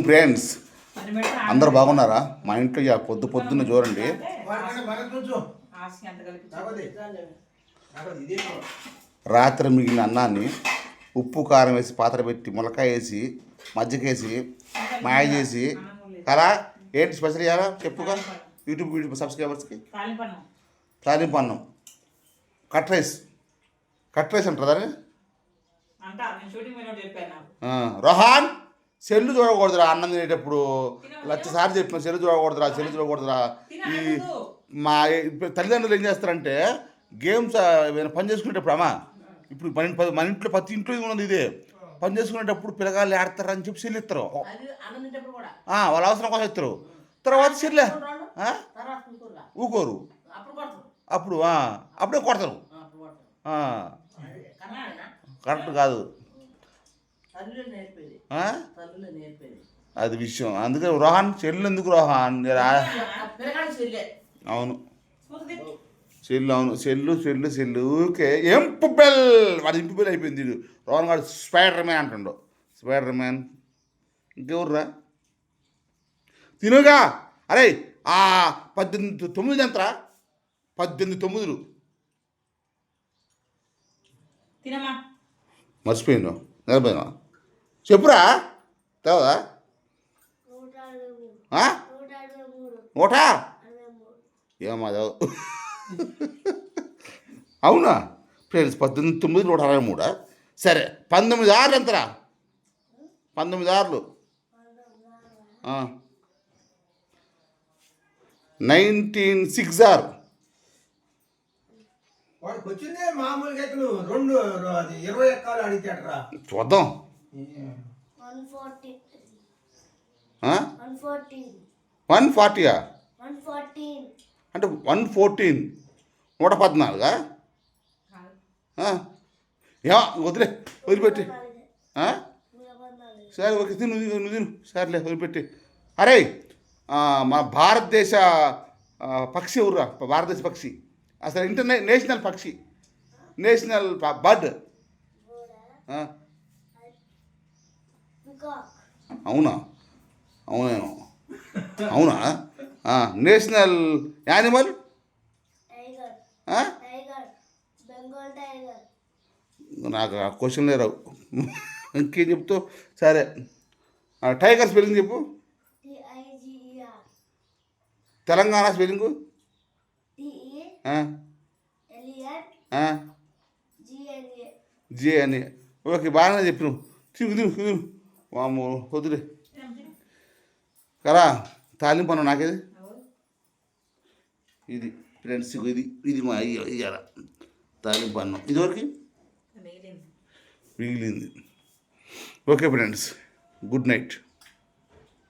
Friends అందరు బాగున్నారా? మా ఇంట్లో పొద్దు పొద్దున్న చూడండి. రాత్రి మిగిలిన అన్నాన్ని ఉప్పు కారం వేసి పాత్ర పెట్టి ములకాయ వేసి మజ్జిగేసి మాయ చేసి అలా ఏంటి స్పెషల్ ఇవ్వాలా చెప్పుగా యూట్యూబ్ వీడియో సబ్స్క్రైబర్స్కి తాలింపు అన్నం. Cut rice. కట్ రైస్ అంటారు దాన్ని? రోహాన్! సెల్లు చూడకూడదురా అన్నం తినేటప్పుడు. లక్ష సార్లు చెప్పిన సెల్లు చూడకూడదురా సెల్లు చూడకూడదురా. ఈ మా తల్లిదండ్రులు ఏం చేస్తారంటే గేమ్స్ ఏమైనా పని చేసుకునేటప్పుడు అమ్మా ఇప్పుడు మన మన ఇంట్లో ప్రతి ఇంట్లో ఉన్నది ఇదే. పని చేసుకునేటప్పుడు పిల్లగాళ్ళు ఆడతారు అని చెప్పి సెల్లు ఇస్తారు వాళ్ళ అవసరం కోసం ఇస్తారు తర్వాత సెల్లే ఊకోరు అప్పుడు అప్పుడు కొడతారు. కరెక్ట్ కాదు. అది విషయం. అందుకే రోహన్ చెల్లు ఎందుకు రోహన్. పిల్లగాడి చెల్లె. అవును. అవును. సెల్లు సెల్లు సెల్లు ఊరికే ఎంపు బెల్. వాడు ఇంపు బెల్ అయిపోయింది వీడు రోహన్ గారు స్పైడర్ మ్యాన్ అంటుండు. స్పైడర్ మ్యాన్ ఇంకెవర్రా? తినుగా. అరే ఆ పద్దెనిమిది తొమ్మిది ఎంతరా? పద్దెనిమిది తొమ్మిదిలు. తినమ్మా. మర్చిపోయిండు. నిలబోయినా చెప్పురా. తెవదా నూట ఏమా అవునా? ఫ్రెండ్స్ పద్దెనిమిది తొమ్మిది నూట అరవై మూడా? సరే పంతొమ్మిది ఆరులు ఎంతరా? పంతొమ్మిది ఆరులు. Nineteen six R. చూద్దాం. వన్ ఫార్టీయా అంటే వన్ ఫోర్టీన్. నూట పద్నాలుగా? ఆ? ఏమో వదిలే వదిలిపెట్టి. సరే ఒక తిను నువ్వు తిను సరేలే వదిలిపెట్టి. అరే మా భారతదేశ పక్షి ఎవరురా? భారతదేశ పక్షి. అసలు ఇంటర్నే నేషనల్ పక్షి. National bird. అవునా? అవునేమో. అవునా? National animal. నాకు ఆ క్వశ్చన్లే రావు. ఇంకేం చెప్తావు సరే. టైగర్ స్పెల్లింగ్ చెప్పు. తెలంగాణ స్పెల్లింగు. జే అని ఓకే బాగానే చెప్పిన తిను తిను తిను వాము వదిలే కదా తాలింపు అన్న నాకేది ఇది ఫ్రెండ్స్ ఇది ఇది మా అయ్య ఇయ్యాల తాలింపు అన్నం. ఇదివరకు మిగిలింది. Okay friends. Good night.